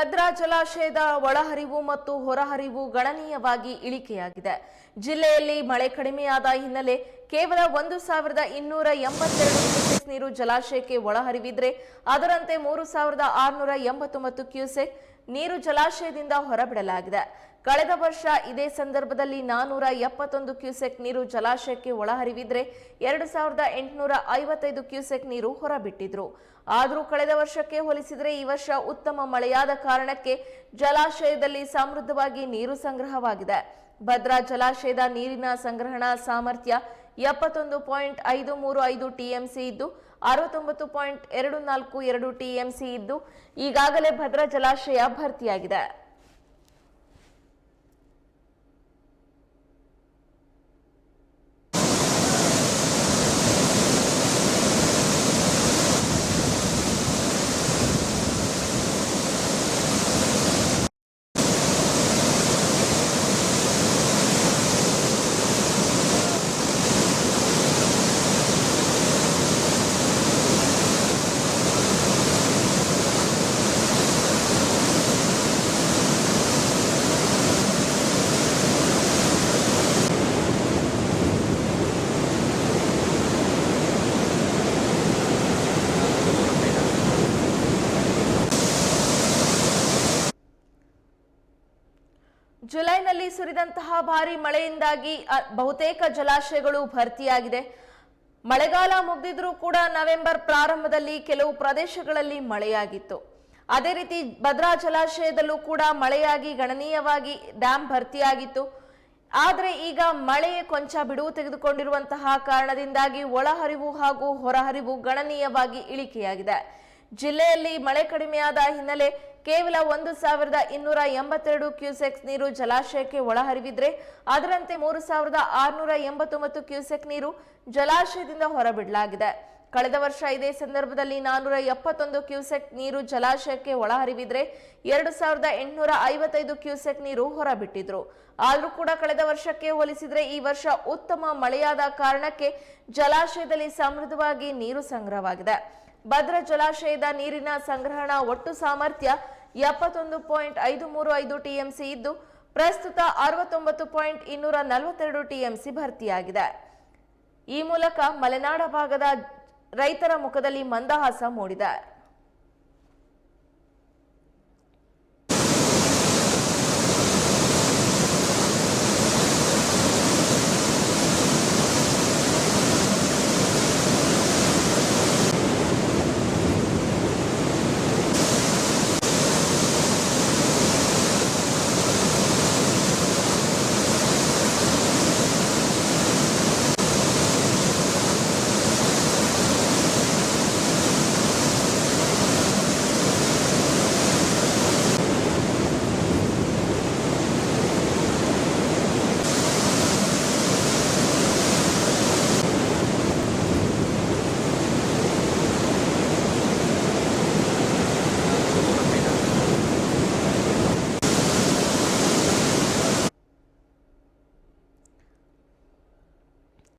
ಭದ್ರಾ ಜಲಾಶಯದ ಒಳಹರಿವು ಮತ್ತು ಹೊರಹರಿವು ಗಣನೀಯವಾಗಿ ಇಳಿಕೆಯಾಗಿದೆ. ಜಿಲ್ಲೆಯಲ್ಲಿ ಮಳೆ ಕಡಿಮೆಯಾದ ಹಿನ್ನೆಲೆ ಕೇವಲ ಒಂದು ಸಾವಿರದ ಇನ್ನೂರ ಎಂಬತ್ತೆರಡು ಕ್ಯೂಸೆಕ್ ನೀರು ಜಲಾಶಯಕ್ಕೆ ಒಳಹರಿವಿದ್ರೆ, ಅದರಂತೆ ಮೂರು ಸಾವಿರದ ಆರುನೂರ ಎಂಬತ್ತೊಂಬತ್ತು ಕ್ಯೂಸೆಕ್ ನೀರು ಜಲಾಶಯದಿಂದ ಹೊರಬಿಡಲಾಗಿದೆ. ಕಳೆದ ವರ್ಷ ಇದೇ ಸಂದರ್ಭದಲ್ಲಿ ನಾನೂರ ಎಪ್ಪತ್ತೊಂದು ಕ್ಯೂಸೆಕ್ ನೀರು ಜಲಾಶಯಕ್ಕೆ ಒಳಹರಿವಿದ್ರೆ, ಎರಡು ಸಾವಿರದ ಎಂಟುನೂರ ಐವತ್ತೈದು ಕ್ಯೂಸೆಕ್ ನೀರು ಹೊರಬಿಟ್ಟಿದ್ರು. ಆದರೂ ಕಳೆದ ವರ್ಷಕ್ಕೆ ಹೋಲಿಸಿದರೆ ಈ ವರ್ಷ ಉತ್ತಮ ಮಳೆಯಾದ ಕಾರಣಕ್ಕೆ ಜಲಾಶಯದಲ್ಲಿ ಸಮೃದ್ಧವಾಗಿ ನೀರು ಸಂಗ್ರಹವಾಗಿದೆ. ಭದ್ರಾ ಜಲಾಶಯದ ನೀರಿನ ಸಂಗ್ರಹಣಾ ಸಾಮರ್ಥ್ಯ ಎಪ್ಪತ್ತೊಂದು ಪಾಯಿಂಟ್ ಐದು ಮೂರು ಐದು ಟಿಎಂಸಿ ಇದ್ದು, ಅರವತ್ತೊಂಬತ್ತು ಪಾಯಿಂಟ್ ಎರಡು ನಾಲ್ಕು ಎರಡು ಟಿಎಂಸಿ ಇದ್ದು, ಈಗಾಗಲೇ ಭದ್ರಾ ಜಲಾಶಯ ಭರ್ತಿಯಾಗಿದೆ. ಜುಲೈನಲ್ಲಿ ಸುರಿದಂತಹ ಭಾರಿ ಮಳೆಯಿಂದಾಗಿ ಬಹುತೇಕ ಜಲಾಶಯಗಳು ಭರ್ತಿಯಾಗಿದೆ. ಮಳೆಗಾಲ ಮುಗಿದಿದ್ರೂ ಕೂಡ ನವೆಂಬರ್ ಪ್ರಾರಂಭದಲ್ಲಿ ಕೆಲವು ಪ್ರದೇಶಗಳಲ್ಲಿ ಮಳೆಯಾಗಿತ್ತು. ಅದೇ ರೀತಿ ಭದ್ರಾ ಜಲಾಶಯದಲ್ಲೂ ಕೂಡ ಮಳೆಯಾಗಿ ಗಣನೀಯವಾಗಿ ಡ್ಯಾಂ ಭರ್ತಿಯಾಗಿತ್ತು. ಆದರೆ ಈಗ ಮಳೆಯ ಕೊಂಚ ಬಿಡುವು ತೆಗೆದುಕೊಂಡಿರುವಂತಹ ಕಾರಣದಿಂದಾಗಿ ಒಳಹರಿವು ಹಾಗೂ ಹೊರಹರಿವು ಗಣನೀಯವಾಗಿ ಇಳಿಕೆಯಾಗಿದೆ. ಜಿಲ್ಲೆಯಲ್ಲಿ ಮಳೆ ಕಡಿಮೆಯಾದ ಹಿನ್ನೆಲೆ ಕೇವಲ ಒಂದು ಸಾವಿರದ ಇನ್ನೂರ ಎಂಬತ್ತೆರಡು ಕ್ಯೂಸೆಕ್ಸ್ ನೀರು ಜಲಾಶಯಕ್ಕೆ ಒಳಹರಿವಿದ್ರೆ, ಅದರಂತೆ ಮೂರು ಸಾವಿರದ ಆರುನೂರ ಎಂಬತ್ತೊಂಬತ್ತು ಕ್ಯೂಸೆಕ್ ನೀರು ಜಲಾಶಯದಿಂದ ಹೊರಬಿಡಲಾಗಿದೆ. ಕಳೆದ ವರ್ಷ ಇದೇ ಸಂದರ್ಭದಲ್ಲಿ ನಾನೂರ ಎಪ್ಪತ್ತೊಂದು ಕ್ಯೂಸೆಕ್ ನೀರು ಜಲಾಶಯಕ್ಕೆ ಒಳಹರಿವಿದ್ರೆ, ಎರಡು ಸಾವಿರದ ಎಂಟುನೂರ ಐವತ್ತೈದು ಕ್ಯೂಸೆಕ್ ನೀರು ಹೊರಬಿಟ್ಟಿದ್ರು. ಆದರೂ ಕೂಡ ಕಳೆದ ವರ್ಷಕ್ಕೆ ಹೋಲಿಸಿದ್ರೆ ಈ ವರ್ಷ ಉತ್ತಮ ಮಳೆಯಾದ ಕಾರಣಕ್ಕೆ ಜಲಾಶಯದಲ್ಲಿ ಸಮೃದ್ಧವಾಗಿ ನೀರು ಸಂಗ್ರಹವಾಗಿದೆ. ಭದ್ರಾ ಜಲಾಶಯದ ನೀರಿನ ಸಂಗ್ರಹಣಾ ಒಟ್ಟು ಸಾಮರ್ಥ್ಯ ಎಪ್ಪತ್ತೊಂದು ಪಾಯಿಂಟ್ ಐದು ಮೂರು ಐದು ಟಿಎಂಸಿ ಇದ್ದು, ಪ್ರಸ್ತುತ ಅರವತ್ತೊಂಬತ್ತು ಪಾಯಿಂಟ್ ಇನ್ನೂರ ನಲವತ್ತೆರಡು ಟಿಎಂಸಿ ಭರ್ತಿಯಾಗಿದೆ. ಈ ಮೂಲಕ ಮಲೆನಾಡ ಭಾಗದ ರೈತರ ಮುಖದಲ್ಲಿ ಮಂದಹಾಸ ಮೂಡಿದೆ.